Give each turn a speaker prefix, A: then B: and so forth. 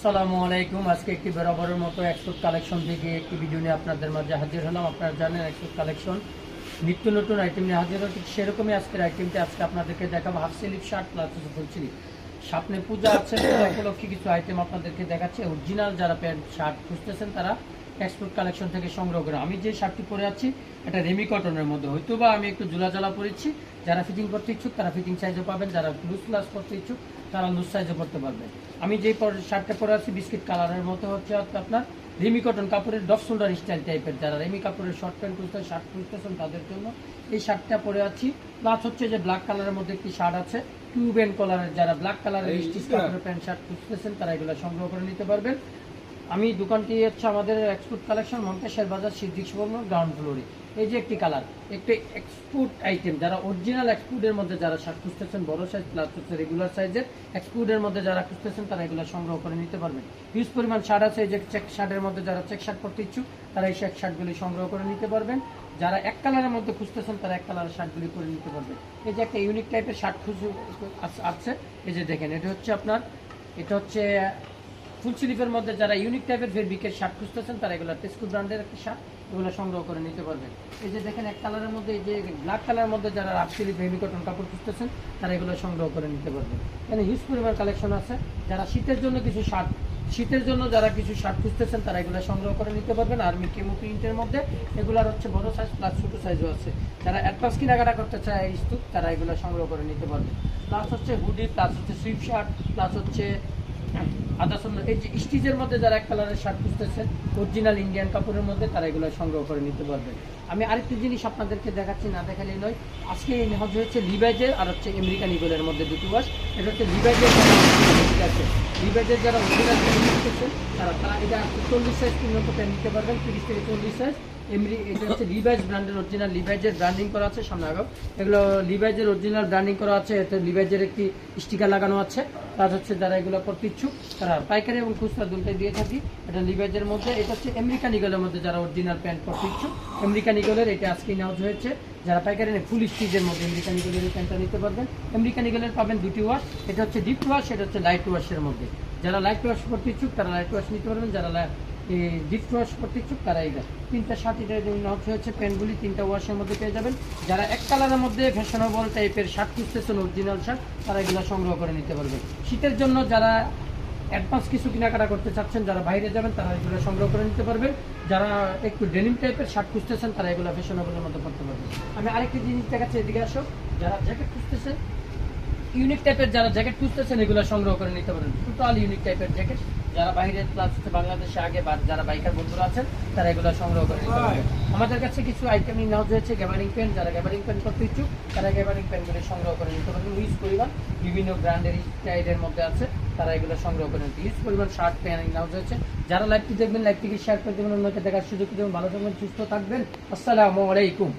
A: আসসালামু আলাইকুম। আজকে একটি বরাবরের মতো এক্সপোর্ট কালেকশন থেকে একটি ভিডিও নিয়ে আপনাদের মাঝে হাজির হলাম। আপনারা জানেন এক্সপোর্ট কালেকশন নিত্য নতুন আইটেম নিয়ে হাজির হল ঠিক সেরকমই আজকের আইটেমটি আজকে আপনাদেরকে দেখাবো। Half sleeve shirt plus full sleeve সামনে পূজা আছে, উপলক্ষে কিছু আইটেম আপনাদেরকে দেখাচ্ছে। অরিজিনাল যারা প্যান্ট শার্ট খুঁজতেছেন তারা এক্সপোর্ট কালেকশন থেকে সংগ্রহ করে। আমি যে শার্টটি পরে আছি এটা রেমি কটনের মধ্যে। হয়তো বা আমি একটু জোলা জ্বালা পরেছি। যারা ফিটিং করতে ইচ্ছুক তারা ফিটিং সাইজও পাবেন। যারা লুজ প্লাস করতে ইচ্ছুক তারা লুজ সাইজও করতে পারবেন আমি যে শার্টটা পরে আছি বিস্কিট কালারের মতো হচ্ছে আপনার রেমি কটন কাপড়ের ডফ শোল্ডার স্টাইল টাইপের যারা রেমি কাপড়ের শর্ট প্যান্ট খুঁজতে শার্ট খুঁজতেছেন তাদের জন্য এই শার্টটা পরে আছি। প্লাস হচ্ছে যে ব্ল্যাক কালারের মধ্যে একটি শার্ট আছে টিউব এন্ড কলারের যারা ব্ল্যাক কালারের স্টিচ কাপড়ের প্যান্ট শার্ট খুঁজতেছেন তারা এগুলো সংগ্রহ করে নিতে পারবেন। আমি দোকানটি হচ্ছে আমাদের এক্সপোর্ট কালেকশন মন্তেশ্বর বাজার সিদ্দিক সুবর্ণ গ্রাউন্ড ফ্লোরে এই যে একটি কালার একটি এক্সপোর্ট আইটেম যারা অরিজিনাল এক্সপোর্টের মধ্যে যারা শার্ট খুঁজতেছেন, বড় সাইজ প্লাস হচ্ছে রেগুলার সাইজের এক্সপোর্টের মধ্যে যারা খুঁজতেছেন, তারা এগুলো সংগ্রহ করে নিতে পারবেন। হিউজ পরিমাণ শার্ট আছে, এই যে চেক শার্টের মধ্যে যারা চেক শার্ট করতে ইচ্ছুক, তারা এই চেক শার্টগুলি সংগ্রহ করে নিতে পারবেন। যারা এক কালারের মধ্যে খুঁজতেছেন, তারা এক কালারের শার্টগুলি করে নিতে পারবেন। এই যে একটা ইউনিক টাইপের শার্ট খুঁজে আছে। এই যে দেখেন, এটা হচ্ছে আপনার, এটা হচ্ছে ফুল স্লিপের মধ্যে যারা ইউনিক টাইপের ফেব্রিকের শার্ট খুঁজতেছেন, তারা এগুলো টেস্কু ব্র্যান্ডের একটা শার্ট এগুলো সংগ্রহ করে নিতে পারবেন। এই যে দেখেন, এক কালারের মধ্যে, এই যে ব্ল্যাক কালারের মধ্যে যারা রাফ স্লিপ হেভি কাপড় খুঁজতেছেন, তারা এগুলো সংগ্রহ করে নিতে পারবেন। এখানে হিউজ পরিমাণ কালেকশন আছে। যারা শীতের জন্য কিছু শার্ট শীতের জন্য যারা কিছু শার্ট খুঁজতেছেন, তারা এগুলো সংগ্রহ করে নিতে পারবেন। আর কেমো প্রিন্টের মধ্যে, এগুলার হচ্ছে বড় সাইজ প্লাস ছোট সাইজও আছে। যারা অ্যাডভান্স কেনাকাটা করতে চায় এই স্তূপ, তারা এগুলো সংগ্রহ করে নিতে পারবেন। প্লাস হচ্ছে হুডি প্লাস হচ্ছে সুইপ শার্ট প্লাস হচ্ছে আদার্স এই যে স্টিচের মধ্যে যারা এক কালারের শার্ট খুঁজতেছেন অরিজিনাল ইন্ডিয়ান কাপড়ের মধ্যে তারা এগুলো সংগ্রহ করে নিতে পারবেন আমি আরেকটি জিনিস আপনাদেরকে দেখাচ্ছি, না দেখালেই নয়। আজকে নেওয়া হচ্ছে লিভাইজের আর হচ্ছে আমেরিকান ইগলের মধ্যে দুটো ওয়াশ এটা হচ্ছে লিভাইজের লিভাইজের যারা অরিজিনাল খুঁজতেছেন তারা তারা এটা চল্লিশ সাইজ পর্যন্ত প্যান্ট নিতে পারবেন, তিরিশ থেকে চল্লিশ সাইজ এমনি এটা হচ্ছে লিভাইজ ব্র্যান্ডের অরিজিনাল লিভাইজের ব্র্যান্ডিং করা আছে সামনে আগাও। এগুলো লিভাইজের অরিজিনাল ব্র্যান্ডিং করা আছে, এতে লিভাইজের একটি স্টিকার লাগানো আছে। তার হচ্ছে যারা এগুলো করতে ইচ্ছুক, তারা পাইকারি এবং খুচরা দুটোই দিয়ে থাকি। এটা লিভাইজের মধ্যে, এটা হচ্ছে আমেরিকান ইগলের মধ্যে যারা অরিজিনাল প্যান্ট করতে ইচ্ছুক। আমেরিকান ইগলের এটা আজকে নেওয়া হয়েছে। যারা পাইকারি নেই ফুল স্টিচের মধ্যে আমেরিকান ইগলের প্যান্টটা নিতে পারবেন। আমেরিকান ইগলের পাবেন দুটি ওয়াশ এটা হচ্ছে ডিপ ওয়াশ এটা হচ্ছে লাইট ওয়াশের মধ্যে। যারা লাইট ওয়াশ করতে ইচ্ছুক, তারা লাইট ওয়াশ নিতে পারবেন। যারা ডিপ ওয়াশ করতে ইচ্ছুক, তারা এটা তিনটা শার্ট এটা হচ্ছে হচ্ছে প্যান্টগুলি তিনটা ওয়াশের মধ্যে পেয়ে যাবেন। যারা এক কালারের মধ্যে ফ্যাশনেবল টাইপের শার্ট খুঁজতেছেন অরিজিনাল শার্ট, তারা এগুলো সংগ্রহ করে নিতে পারবেন। শীতের জন্য যারা অ্যাডভান্স কিছু কেনাকাটা করতে চাচ্ছেন, যারা বাইরে যাবেন, তারা এগুলো সংগ্রহ করে নিতে পারবেন যারা একটু ডেনিম টাইপের শার্ট খুঁজতেছেন, তারা এগুলো ফ্যাশনেবলের মধ্যে করতে পারবেন আমি আরেকটি জিনিস দেখাচ্ছি, এদিকে আসো। যারা জ্যাকেট খুঁজতেছেন ইউনিক টাইপের যারা জ্যাকেট খুঁজতেছেন, এগুলো সংগ্রহ করে নিতে পারেন। টোটাল ইউনিক টাইপের জ্যাকেট যারা বাইরে প্লাস হচ্ছে বাংলাদেশে আগে বা যারা বাইকার বন্ধুরা আছেন, তারা এগুলো সংগ্রহ করে নিতে পারবেন আমাদের কাছে কিছু আইটেম নেওয়া হয়েছে গ্যাবারিং পেন যারা গ্যাবারিং পেন করতে ইচ্ছুক, তারা গ্যাবারিং পেনগুলি সংগ্রহ করে নিতে পারবেন। ইউজ পরিমাণ বিভিন্ন ব্র্যান্ডের স্টাইলের মধ্যে আছে। তারা এগুলো সংগ্রহ করে নিতে। ইউজ পরিমাণ শার্ট প্যান্ট নেওয়া হচ্ছে যারা লাইভটি দেখবেন লাইভটিকে শেয়ার করে দেবেন, অন্যকে দেখার সুযোগ দেবেন। ভালো থাকবেন, সুস্থ থাকবেন। আসসালামু আলাইকুম।